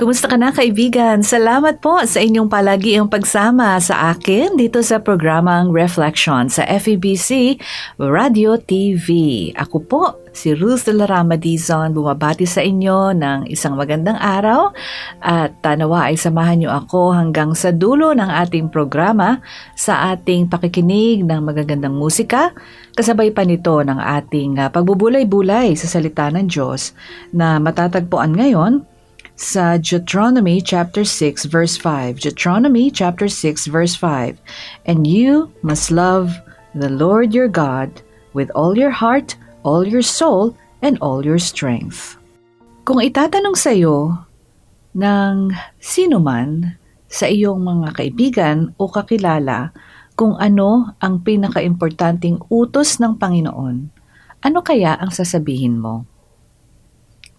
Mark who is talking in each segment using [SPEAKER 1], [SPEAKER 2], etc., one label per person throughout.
[SPEAKER 1] Kumusta ka na kaibigan? Salamat po sa inyong palagiang pagsama sa akin dito sa programang Reflection sa FEBC Radio TV. Ako po, si Ruth de la Rama bumabati sa inyo ng isang magandang araw at tanawa ay samahan niyo ako hanggang sa dulo ng ating programa sa ating pakikinig ng magagandang musika kasabay pa nito ng ating uh, pagbubulay-bulay sa salita ng Diyos na matatagpuan ngayon sa Deuteronomy chapter 6 verse 5. Deuteronomy chapter 6 verse 5. And you must love the Lord your God with all your heart, all your soul, and all your strength. Kung itatanong sa iyo ng sino man sa iyong mga kaibigan o kakilala kung ano ang pinakaimportanting utos ng Panginoon, ano kaya ang sasabihin mo?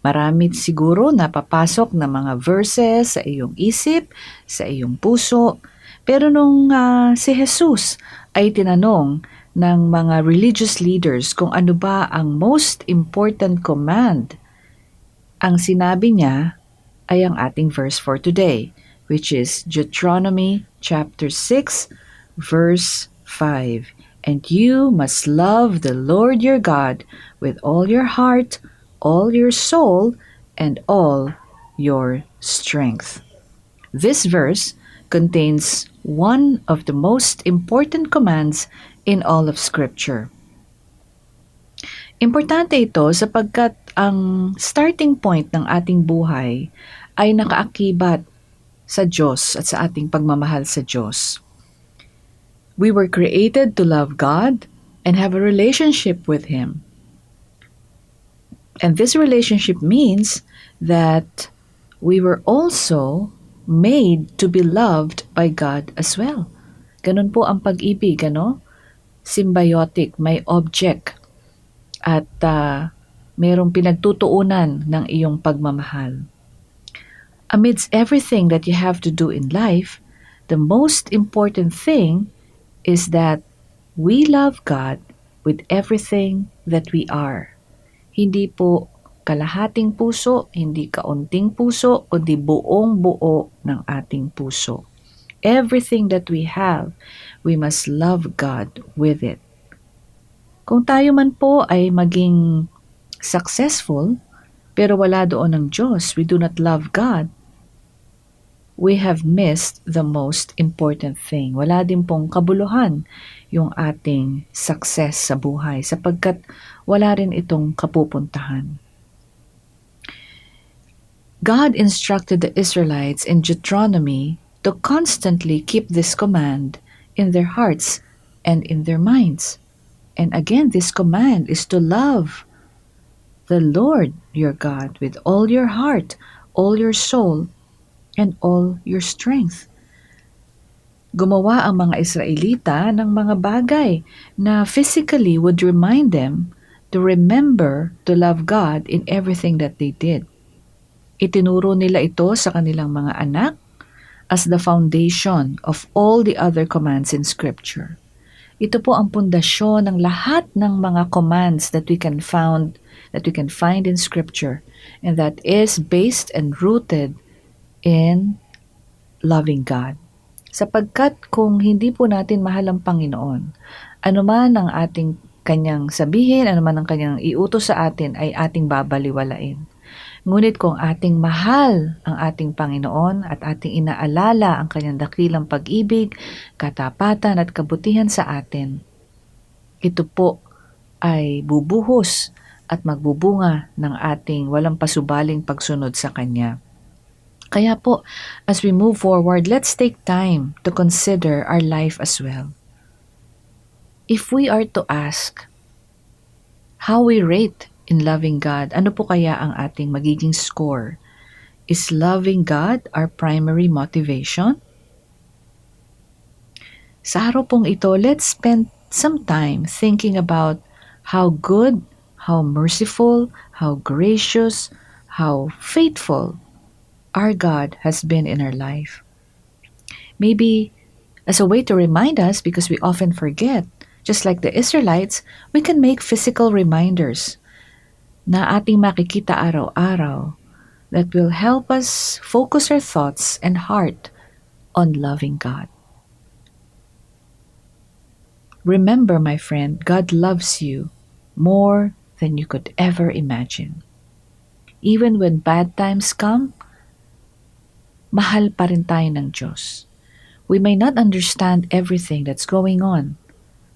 [SPEAKER 1] Marami siguro napapasok na mga verses sa iyong isip, sa iyong puso. Pero nung uh, si Jesus ay tinanong ng mga religious leaders kung ano ba ang most important command, ang sinabi niya ay ang ating verse for today, which is Deuteronomy chapter 6 verse 5. And you must love the Lord your God with all your heart, all your soul and all your strength. This verse contains one of the most important commands in all of Scripture. Importante ito sapagkat ang starting point ng ating buhay ay nakaakibat sa Diyos at sa ating pagmamahal sa Diyos. We were created to love God and have a relationship with Him. And this relationship means that we were also made to be loved by God as well. Ganun po ang pag-ibig, ano? Symbiotic, may object at uh, merong pinagtutuunan ng iyong pagmamahal. Amidst everything that you have to do in life, the most important thing is that we love God with everything that we are. Hindi po kalahating puso, hindi kaunting puso, kundi buong buo ng ating puso. Everything that we have, we must love God with it. Kung tayo man po ay maging successful, pero wala doon ng Diyos, we do not love God, we have missed the most important thing. Wala din pong kabuluhan yung ating success sa buhay sapagkat wala rin itong kapupuntahan. God instructed the Israelites in Deuteronomy to constantly keep this command in their hearts and in their minds. And again, this command is to love the Lord your God with all your heart, all your soul, and all your strength gumawa ang mga Israelita ng mga bagay na physically would remind them to remember to love God in everything that they did. Itinuro nila ito sa kanilang mga anak as the foundation of all the other commands in Scripture. Ito po ang pundasyon ng lahat ng mga commands that we can found that we can find in Scripture and that is based and rooted in loving God. Sapagkat kung hindi po natin mahal ang Panginoon, anuman ang ating kanyang sabihin, anuman ang kanyang iutos sa atin ay ating babaliwalain. Ngunit kung ating mahal ang ating Panginoon at ating inaalala ang kanyang dakilang pag-ibig, katapatan at kabutihan sa atin, ito po ay bubuhos at magbubunga ng ating walang pasubaling pagsunod sa Kanya. Kaya po, as we move forward, let's take time to consider our life as well. If we are to ask how we rate in loving God, ano po kaya ang ating magiging score? Is loving God our primary motivation? Sa araw pong ito, let's spend some time thinking about how good, how merciful, how gracious, how faithful our God has been in our life. Maybe as a way to remind us, because we often forget, just like the Israelites, we can make physical reminders na ating makikita araw-araw that will help us focus our thoughts and heart on loving God. Remember, my friend, God loves you more than you could ever imagine. Even when bad times come, mahal pa rin tayo ng Diyos. We may not understand everything that's going on,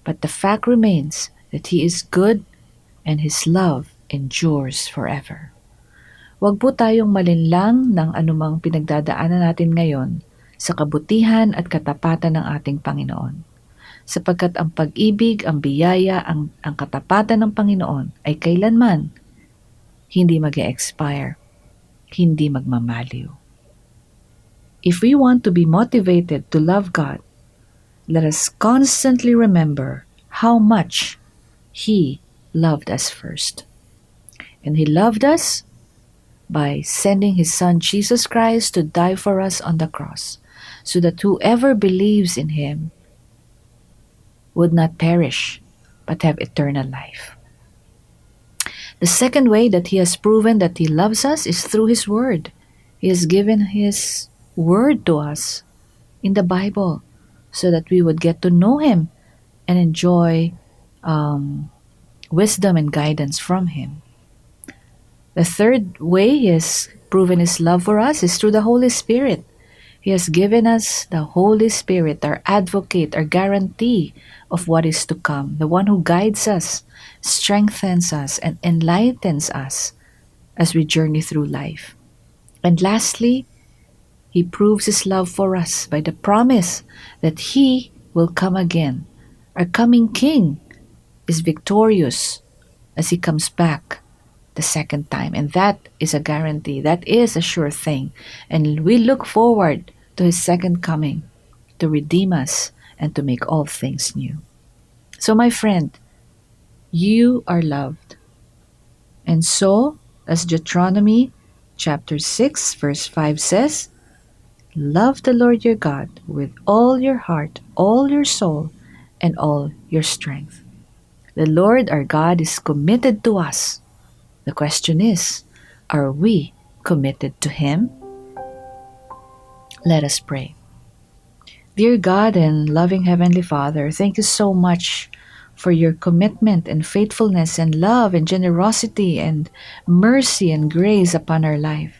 [SPEAKER 1] but the fact remains that He is good and His love endures forever. Huwag po tayong malinlang ng anumang pinagdadaanan natin ngayon sa kabutihan at katapatan ng ating Panginoon. Sapagkat ang pag-ibig, ang biyaya, ang, ang katapatan ng Panginoon ay kailanman hindi mag expire hindi magmamaliw. If we want to be motivated to love God, let us constantly remember how much He loved us first. And He loved us by sending His Son Jesus Christ to die for us on the cross, so that whoever believes in Him would not perish, but have eternal life. The second way that He has proven that He loves us is through His Word. He has given His Word to us in the Bible so that we would get to know Him and enjoy um, wisdom and guidance from Him. The third way He has proven His love for us is through the Holy Spirit. He has given us the Holy Spirit, our advocate, our guarantee of what is to come, the one who guides us, strengthens us, and enlightens us as we journey through life. And lastly, He proves His love for us by the promise that He will come again. Our coming King is victorious as He comes back the second time. And that is a guarantee, that is a sure thing. And we look forward to His second coming to redeem us and to make all things new. So, my friend, you are loved. And so, as Deuteronomy chapter 6, verse 5 says, Love the Lord your God with all your heart, all your soul, and all your strength. The Lord our God is committed to us. The question is, are we committed to Him? Let us pray. Dear God and loving Heavenly Father, thank you so much for your commitment and faithfulness and love and generosity and mercy and grace upon our life.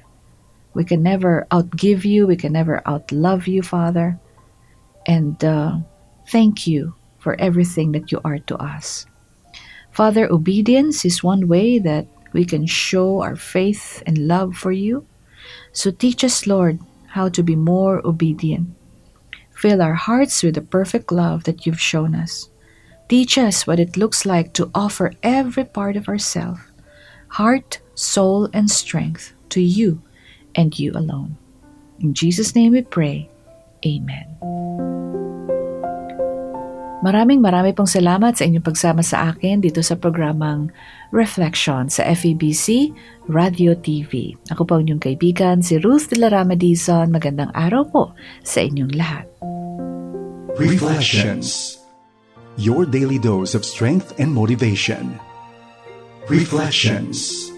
[SPEAKER 1] We can never outgive you, we can never outlove you, Father. And uh, thank you for everything that you are to us. Father, obedience is one way that we can show our faith and love for you. So teach us, Lord, how to be more obedient. Fill our hearts with the perfect love that you've shown us. Teach us what it looks like to offer every part of ourselves, heart, soul, and strength to you and you alone. In Jesus' name we pray. Amen. Maraming marami pong salamat sa inyong pagsama sa akin dito sa programang Reflection sa FEBC Radio TV. Ako po inyong kaibigan, si Ruth de la Rama. Magandang araw po sa inyong lahat.
[SPEAKER 2] Reflections. Your daily dose of strength and motivation. Reflections.